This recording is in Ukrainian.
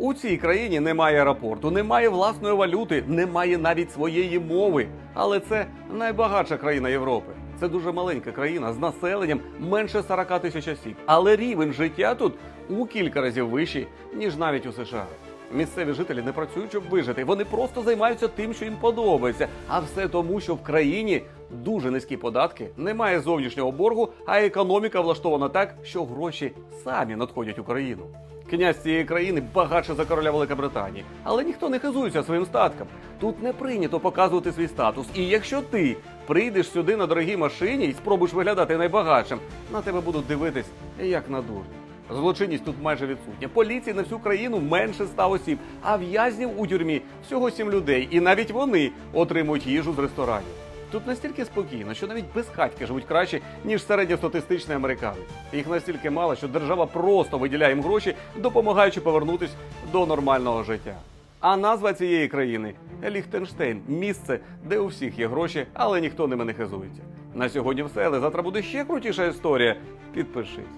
У цій країні немає аеропорту, немає власної валюти, немає навіть своєї мови. Але це найбагатша країна Європи. Це дуже маленька країна з населенням менше 40 тисяч осіб. Але рівень життя тут у кілька разів вищий, ніж навіть у США. Місцеві жителі не працюють, щоб вижити. Вони просто займаються тим, що їм подобається. А все тому, що в країні дуже низькі податки, немає зовнішнього боргу, а економіка влаштована так, що гроші самі надходять у країну. Князь цієї країни багатше за короля Великобританії, але ніхто не хизується своїм статком. Тут не прийнято показувати свій статус. І якщо ти прийдеш сюди на дорогій машині і спробуєш виглядати найбагатшим, на тебе будуть дивитись як на дурня. Злочинність тут майже відсутня. Поліції на всю країну менше ста осіб, а в'язнів у тюрмі всього сім людей, і навіть вони отримують їжу з ресторанів. Тут настільки спокійно, що навіть безхатьки живуть краще, ніж середньостатистичний американець. Їх настільки мало, що держава просто виділяє їм гроші, допомагаючи повернутись до нормального життя. А назва цієї країни Ліхтенштейн місце, де у всіх є гроші, але ніхто ними не хизується. На сьогодні все, але завтра буде ще крутіша історія. Підпишись.